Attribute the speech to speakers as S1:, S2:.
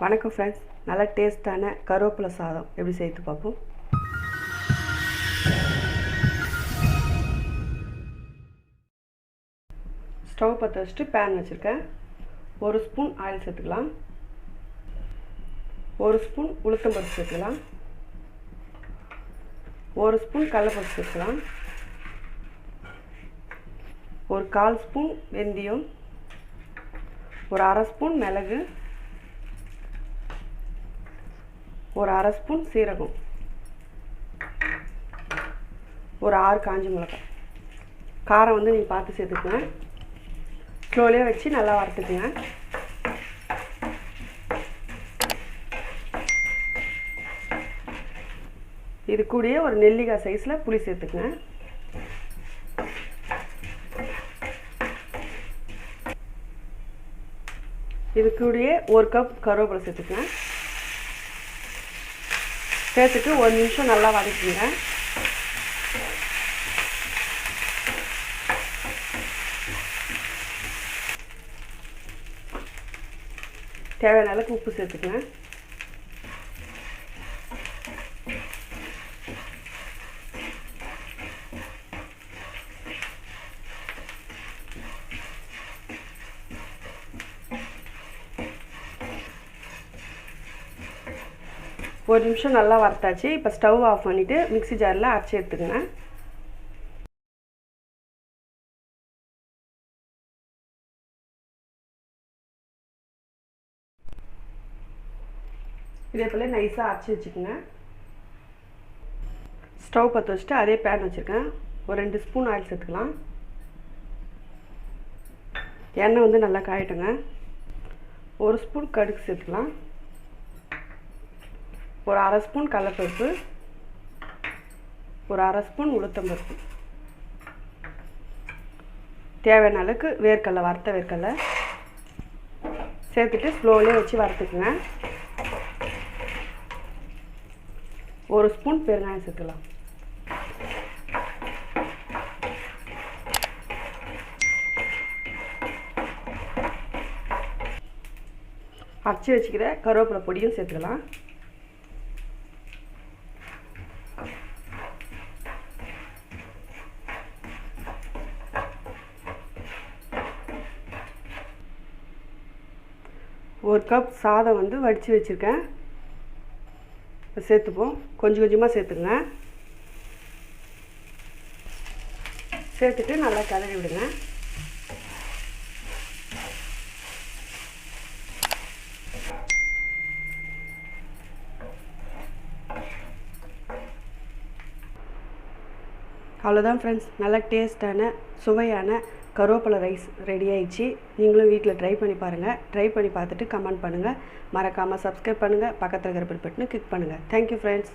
S1: வணக்கம் ஃப்ரெண்ட்ஸ் நல்ல டேஸ்ட்டான கருவேப்பிலை சாதம். எப்படி சேர்த்து பார்ப்போம்? ஸ்டவ் பற்ற வச்சுட்டு பேன் வச்சுருக்கேன். ஒரு ஸ்பூன் ஆயில் சேர்த்துக்கலாம். ஒரு ஸ்பூன் உளுத்தம்பருப்பு சேர்த்துக்கலாம். ஒரு ஸ்பூன் கடலப்பருப்பு சேர்த்துக்கலாம். ஒரு கால் ஸ்பூன் வெந்தயம். ஒரு அரை ஸ்பூன் மிளகு. ஒரு அரை ஸ்பூன் சீரகம். ஒரு ஆறு காஞ்ச மிளகாய். காரம் வந்து நீங்கள் பார்த்து சேர்த்துக்குங்க. ஸ்லோலியாக வச்சு நல்லா வறுத்துக்குங்க. இது கூடயே ஒரு நெல்லிக்காய் சைஸில் புளி சேர்த்துக்குங்க. இது கூடயே ஒரு கப் கருவேப்பிலை சேர்த்துக்குங்க. சேர்த்துட்டு ஒரு நிமிஷம் நல்லா வதக்கிங்க. தேவையான அளவுக்கு உப்பு சேர்த்துக்குங்க. ஒரு நிமிஷம் நல்லா வறுத்தாச்சு. இப்போ ஸ்டவ் ஆஃப் பண்ணிவிட்டு மிக்ஸி ஜாரில் அரைச்சி எடுத்துக்கங்க. இதே போல் நைஸாக அரைச்சி வச்சுக்கோங்க. ஸ்டவ் பற்ற வச்சுட்டு அதே பேன் வச்சுருக்கேன். ஒரு ரெண்டு ஸ்பூன் ஆயில் சேர்த்துக்கலாம் எண்ணெய் வந்து நல்லா காயட்டுங்க. ஒரு ஸ்பூன் கடுகு சேர்த்துக்கலாம். ஒரு அரை ஸ்பூன் கடலப்பருப்பு ஒரு அரை ஸ்பூன் உளுத்தம்பருப்பு தேவையான அளவுக்கு வேர்க்கடலை வறுத்த வேர்க்கடலை சேர்த்துட்டு ஸ்லோலியே வச்சு வறுத்துக்குங்க. ஒரு ஸ்பூன் பெருங்காயம் சேர்த்துக்கலாம். அரைச்சி வச்சுக்கிற கருவேப்பிலை பொடியும் சேர்த்துக்கலாம். ஒரு கப் சாதம் வந்து வடித்து வச்சுருக்கேன். சேர்த்துப்போம். கொஞ்சம் கொஞ்சமாக சேர்த்துங்க சேர்த்துட்டு நல்லா கிளறி விடுங்க. அவ்வளோதான் ஃப்ரெண்ட்ஸ் நல்லா டேஸ்ட்டான சுவையான கருவேப்பிலை ரைஸ் ரெடி ஆயிடுச்சு. நீங்களும் வீட்டில் ட்ரை பண்ணி பாருங்கள் ட்ரை பண்ணி பார்த்துட்டு கமெண்ட் பண்ணுங்கள் மறக்காமல் சப்ஸ்கிரைப் பண்ணுங்கள் பக்கத்தில் இருக்கிற பெல் பட்டனை கிளிக் பண்ணுங்கள் தேங்க்யூ ஃப்ரெண்ட்ஸ்